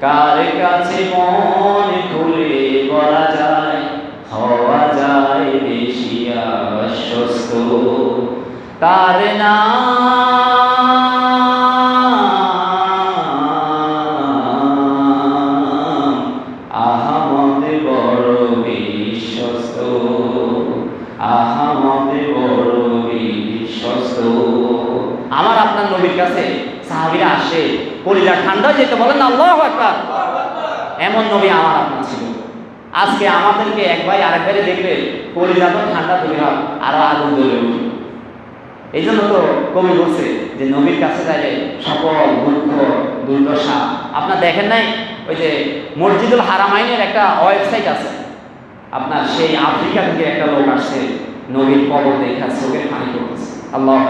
কার কাছে মন খুলে বলা যায়, হওয়া যায় বেশি আশ্বস্ত। তার নাম আহমদ বড় বিশ্বস্ত। আহমদ বড় বিশ্বস্ত আমার আপনার নবীর কাছে সাহাবীরা আসে, কলিজা ঠান্ডা যেতে বলেন, আল্লাহ একবার এমন নবী আমার আপনার ছিল। আজকে আমাদেরকে এক ভাই আরেক ভাইরে দেখলে কলিজা তো ঠান্ডা তৈরি হয় আরও আগুন জ্বলে উঠে। এই জন্য তো কবি বলছে যে, নবীর কাছে গেলে সকল দুঃখ দুর্দশা। আপনার দেখেন নাই? ওই যে মসজিদুল হারামাইনের একটা ওয়েবসাইট আছে। আপনার সেই আফ্রিকা থেকে একটা লোক আসছে, নবীর কবর দেখা চোখের পানি করতেছে আল্লাহ।